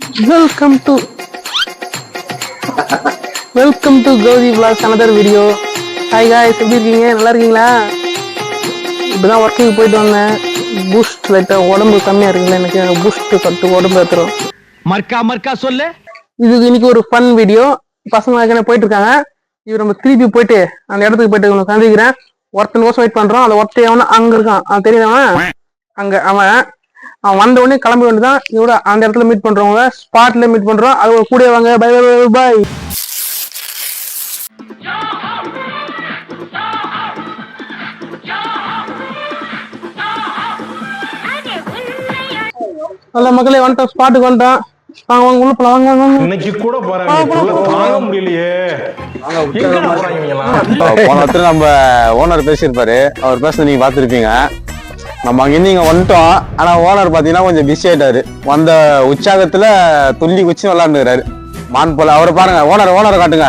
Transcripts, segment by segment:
Welcome to welcome to Gowri vlogs another video hi guys எப்படி இருக்கீங்க? நல்லா இருக்கீங்களா? இப்படிதான் ஒர்க்கிங் போயிட்டு வந்தேன். பூஸ்ட் லைட்டாக உடம்பு கம்மியாக இருக்குல்ல எனக்கு பூஸ்ட் பத்து உடம்பு ஏற்றுறோம் மர்க்கா மர்க்கா சொல்லு. இது இன்னைக்கு ஒரு ஃபன் வீடியோ பசங்க போயிட்டு இருக்காங்க இவர் நம்ம திருப்பி போயிட்டு அந்த இடத்துக்கு போயிட்டு உங்களை சந்திக்கிறேன். ஒருத்தன் கோசம் வெயிட் பண்றோம் அந்த ஒருத்தன் அவன அங்க இருக்கான். அவன்? தெரியுதவன் அங்க அவன். அவன் வந்த உடனே கிளம்பி வேண்டியதான் இவட அந்த இடத்துல மீட் பண்றவங்க ஸ்பாட்ல மீட் பண்றோம் அது ஒரு கூட வாங்க. பை பை பை நல்ல மக்களே வந்துட்டோம் ஸ்பாட்டுக்கு வந்துட்டோம் வாங்க வாங்க உள்ள போலாம். வாங்க வாங்க இன்னைக்கு கூட தாங்க முடியலையே? போன நம்ம ஓனர் பேசியிருப்பாரு. அவர் பேசுறது நீங்க பார்த்துருப்பீங்க. நம்ம அங்கேருந்து இங்கே வந்துட்டோம். ஆனால் ஓனர் பார்த்தீங்கன்னா கொஞ்சம் பிஸி ஆகிட்டாரு வந்த உற்சாகத்தில் துள்ளி குச்சி விளாண்டுக்கிறாரு மான் போல. அவரை பாருங்க. ஓனர் ஓனரை காட்டுங்க.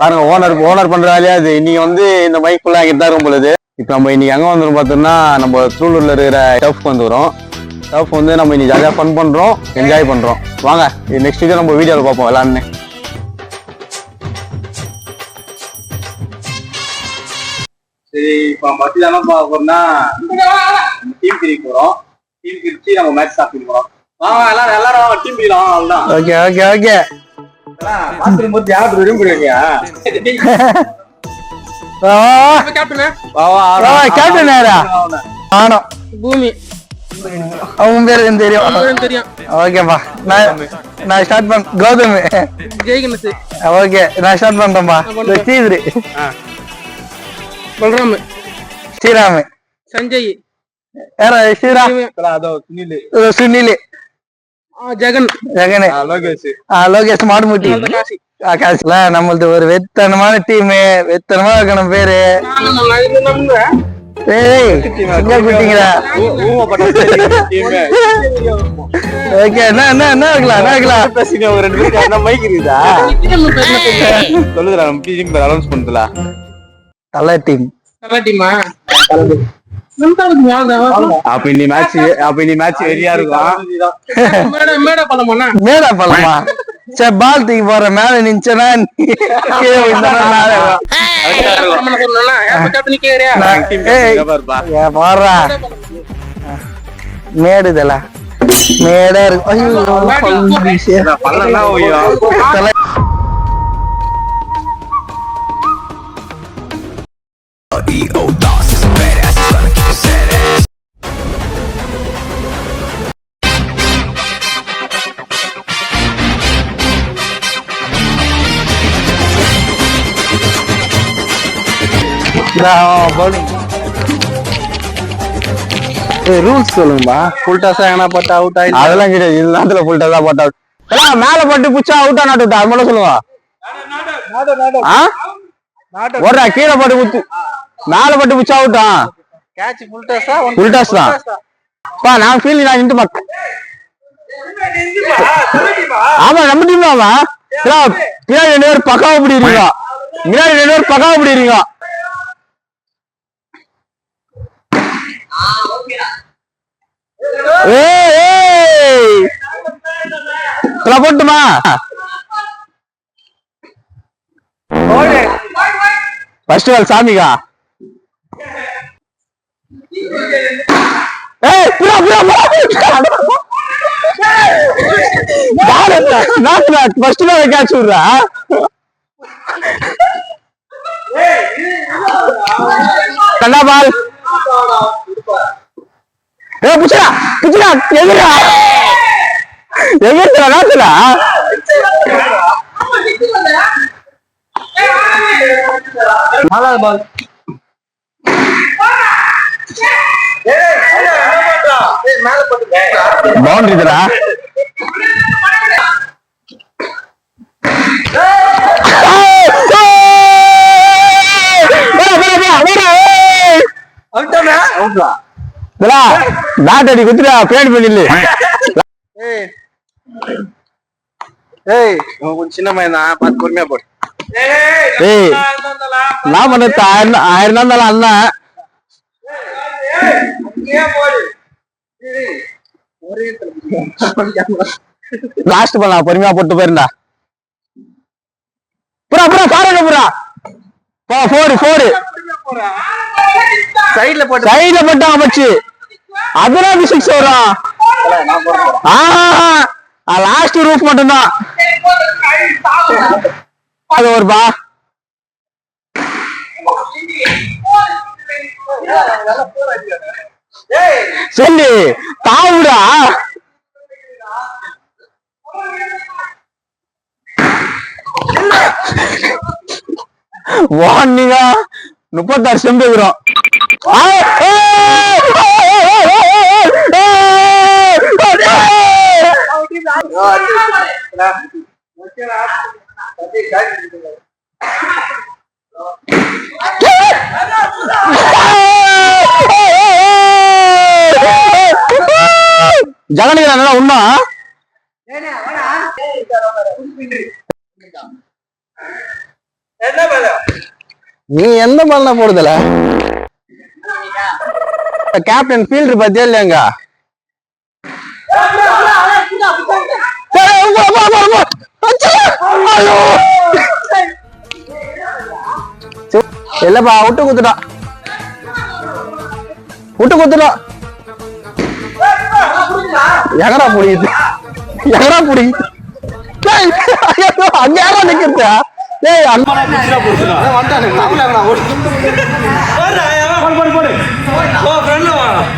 பாருங்க ஓனர் ஓனர் பண்ற வேலையா அது இன்னைக்கு வந்து இந்த மைக் ஃபுல்லாக ஆகிட்டு தான் இருக்கும் பொழுது. இப்போ நம்ம இன்னைக்கு எங்கே வந்துடும் பார்த்தோம்னா நம்ம திருவள்ளூர்ல இருக்கிற டஃப் வந்துடும் டஃப் வந்து நம்ம இன்னைக்கு ஜாலியாக ஃபன் பண்ணுறோம் என்ஜாய் பண்ணுறோம் வாங்க நெக்ஸ்ட் வீடியோ நம்ம வீடியோவில் பார்ப்போம் விளாட்னு சரி இப்போ மத்தியானம் பார்க்க போறோம்னா டீம் பிரிக்க போறோம். டீம் பிரிச்சு நம்ம மேட்ச் பண்ண போறோம். வாங்க எல்லாரும் எல்லாரும் வாங்க டீம் பிரிக்கலாம் அவ்வளவுதான். ஓகே ஓகே ஓகே பாத்ரூம் போட்டு யார் தெரியும்? பல்ராம் ஸ்ரீராம் லோகேஷ் லோகேஷ் மாடுமுட்டி அந்த காசி ஆ, காசுல நம்மளது ஒரு வெத்தனமான டீம் வெத்தனமா இருக்கணும் பேரு. சொல்லுதுடா நம்ம டீம் பேர் அனௌன்ஸ் பண்ணுதுல அப்ப இன்னி மேட்ச் அப்ப இன்னி மேட்ச் வெறியா இருக்கும்? மேடை மேடை மேடா பழமா? சரி பால் தூக்கி போற மேல நின்ச்சனா நீ கீழே விழுந்தனா மேல ஏய் ரூல்ஸ் சொல்லுங்கப்பா. ஃபுல் டாஸா போட்டா அவுட் ஆயிடும் அதெல்லாம் கிடையாது. இந்த நேரத்துல ஃபுல் டாஸா போட்டா out. மேல போட்டு புச்சா அவுட்டா நாட் அவுட்டா அது மட்டும் சொல்லுங்க ஆ? ஓடுறா. கீழே போட்டு குத்து. மேல போட்டு புச்சா அவுட்டா கேட்ச் ஃபுல் டாஸா ஃபுல் டாஸ் தான் பா நான் ஃபீல் நான் இன்ட்டு பக் ஆமா நம்ம டீம் ஆமா பின்னாடி ரெண்டு பேர் பக்காவ பிடிக்கிறீங்க. முன்னாடி ரெண்டு பேர் பக்காவ பிடிக்கிறீங்க ஏய் ஏய் இதெல்லாம் போட்டுமா? First all Chamika. ஏய் புரா புரா Bharat not not first ball catch விடுறா. கண்ணா பால். ஏ புச்சா புச்சா எதிரா எதிரா நாட்டுல நாலாவது பால் பவுண்டரி இதுடா பேட் அடி குத்துடா பேட் பண்ணிடல ஏய். கொஞ்சம் சின்ன பையன் தான் பார்த்து பொறுமையா போடு. ஏய் நான் பண்ண ஆயிரம் ஆயிரம் தான் இருந்தாலும் அண்ணன் லாஸ்ட் பண்ணலாம் பொறுமையா போட்டு போயிருந்தா. புறா புறா பாருங்க புறா. போ ஃபோரு ஃபோரு சைடுல போட்டு சைடுல போட்டா பச்சு அதெல்லாம் எப்படி சிக்ஸ் வரும் லாஸ்ட் ரூப் மட்டும்தான். அது ஒரு பா. சொல்லி தாவுடா வார்னிங்கா முப்பத்தாறு செம்பு இருக்கிறோம் நல்லா உண்ணா நீ எந்த பால்னா போடுதல கேப்டன் ஃபீல்டர் பத்தியா இல்லையாங்க? இல்லப்பா விட்டு குத்துட்டான் விட்டு குத்துட்டான் எங்கடா புடிக்குது எங்கடா புடிக்குது அங்க யாரா நிக்கிறதா அண்ணா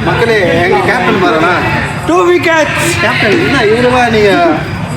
மக்களே எங்க கேப்டன் பாருண்ணா. டூ விக்கெட் கேப்டன் என்ன இவருவா நீங்க?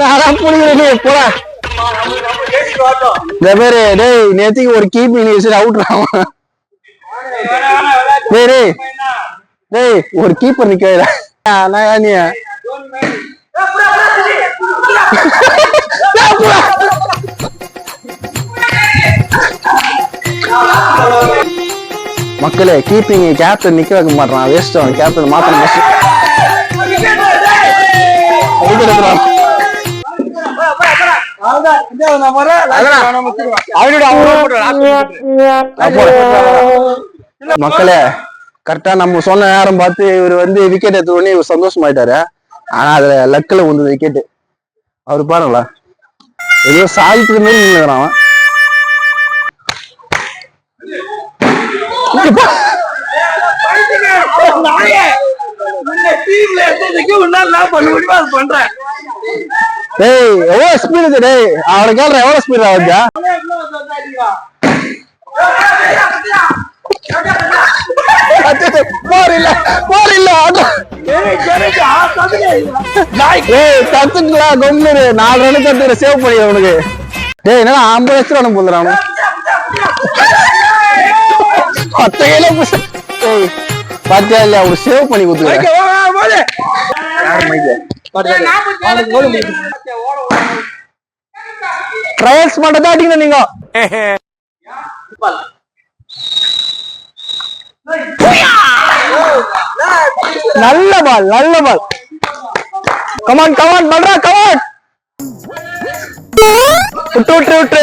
நான் புரியுது போடா பேரு டேய் நேத்துக்கு ஒரு கீப்பிங் நியூஸ் அவுட்றான் டேய் டேய் டேய் ஒரு கீப்பர் நிக்கல நான் நீ மக்களே கீப்பிங் கேப்டன் நிக்க வைக்க மாட்டான் வேஸ்ட் அவன் கேப்டன் மாத்தணும் மக்களே கரெக்டா நம்ம சொன்ன நேரம் பார்த்து இவர் வந்து விக்கெட் எடுத்த உடனே இவர் சந்தோஷமாயிட்டாரு. ஆனா அதுல லக்கில் வந்து விக்கெட் அவரு பாருங்களா. ஏதோ சாதிக்கிற மாதிரி நின்னுக்கிறான் அவன். இங்க பா. டேய் எவ்வளவு ஸ்பீடு இது டேய்? அவனை கேள்ற எவ்வளவு ஸ்பீட் இல்ல ஏய் கத்துங்களா கொம்முரு நாலு ரன் கத்துக்கிற சேவ் பண்ணி அவனுக்கு. டேய் என்னடா ஐம்பது லட்சம் ரன் போதுறானு பத்து கையில புஷ் டேய். பாத்தியா இல்ல அவரு சேவ் பண்ணி கொடுத்துருக்க யார் மைக்கு? ட்ரையல்ஸ் மட்டும் தான் அடிக்கணும் நீங்க. நல்ல பால் நல்ல ball come on come on பண்றா கமான் விட்டு விட்டு விட்டு.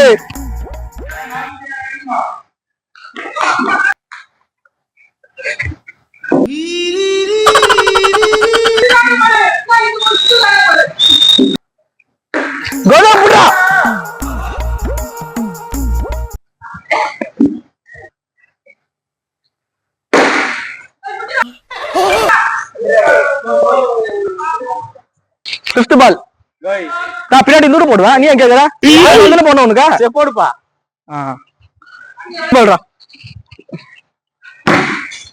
ஃபிஃப்த் பால் நான் பின்னாடி நூறு போடுவேன் நீ கேக்குற போன உனக்கா? போடுப்பா.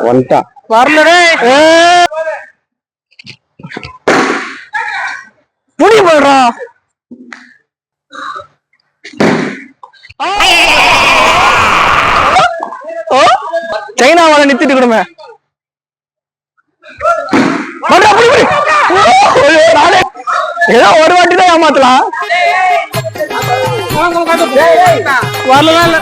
வந்துட்டான் வரல டேய் புடி போடுறா. சைனாவால நிறுத்திட்டு கொடுமே. ஏதோ ஒரு வாட்டி தான் ஏமாத்தலாம் வரலாம் இல்ல.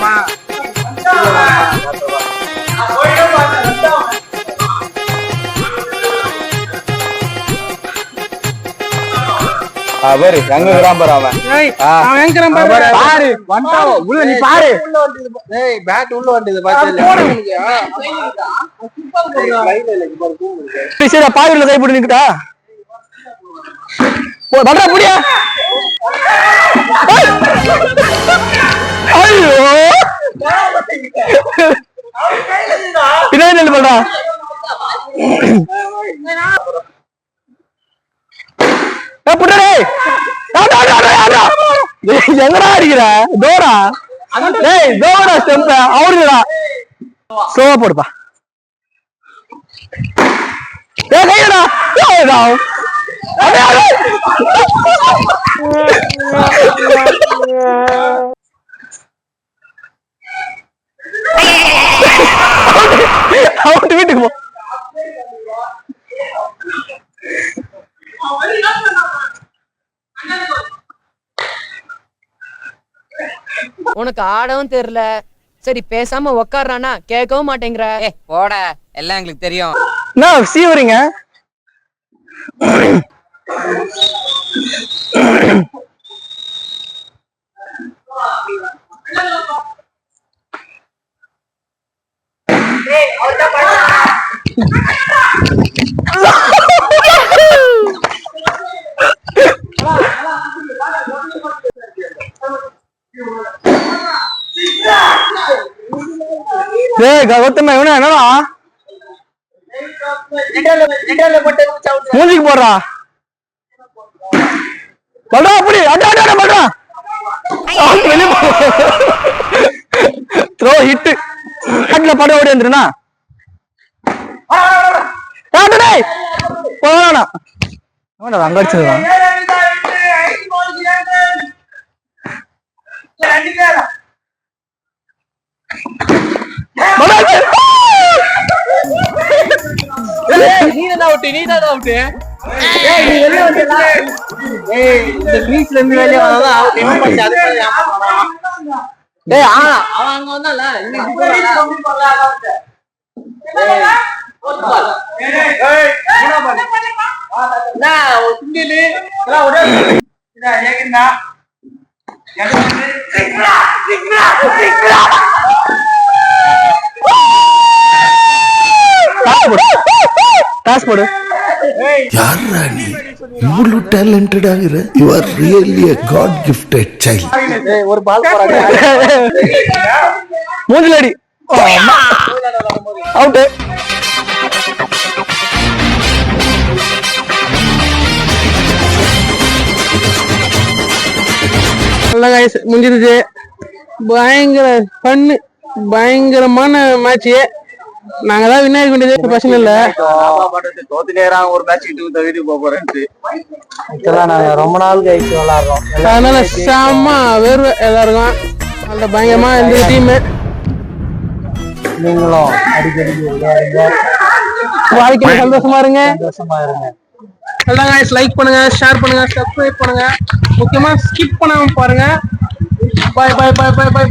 அவரு எங்க இருக்கிறான் பாரு அவன் ஏய், அவன் எங்க இருக்கிறான் பாரு. பாரு வந்துட்டான் உள்ள நீ பாரு சரி, பாவில கை போட்டு நிக்கட்டா போ, பண்றா புடியா ஐய்! பின்னாடி பண்றா ஏய், புட்டா டேய். ஆடா, ஆடா, ஆடா, ஆடா. டேய், எங்கடா அடிக்கிற தோரா டேய் தோரா ஸ்டெம்ப அவருடா. சோவா போடுப்பா. ஏய் கையடா ஏய்டா அடே. உனக்கு ஆடவும் தெரியல. சரி பேசாம உக்காடுறானா கேட்கவும் மாட்டேங்கிற. ஏய் போட. எல்லாம் எங்களுக்கு தெரியும். என்ன சீவரிங்க டேய் கௌதம் இவனா என்னடா? மூஞ்சிக்கு போடுறா. பல்றா அப்படி. அட அட அட பல்றா. த்ரோ ஹிட் ஹட்ல பட ஓடி வந்துருனா டேய். போறானா அவன அங்க அடிச்சிருக்கான் டேய் ஆ அவன் அங்க வந்தால காசு போடு. காசு போடு. யாரா நீ? இவ்வளவு டேலண்டட் ஆகுற? You are really a god gifted child மூஞ்சில அடி. அவுட்டு நல்லா guys, முடிஞ்சிருச்சு. பயங்கர பண்ணு பயங்கரமான மேட்ச் நாங்க தான் வின் வேண்டியது பிரச்சனை இல்ல. தோத்து நேரம் ஒரு மேட்ச் கிட்ட வீட்டுக்கு போக போறேன்ட்டு. ரொம்ப நாள் கழிச்சு விளாடுறோம். அதனால செம்ம வேர்வை எல்லாருக்கும். அந்த பயங்கரமா இந்த டீம் நீங்களும் அடிக்கடி வாழ்க்கையில சந்தோஷமா இருங்க. சந்தோஷமா இருங்க. லைக் பண்ணுங்க ஷேர் பண்ணுங்க சப்ஸ்கிரைப் பண்ணுங்க. முக்கியமா ஸ்கிப் பண்ணாம பாருங்க. பாய் பாய் பாய் பாய் பாய்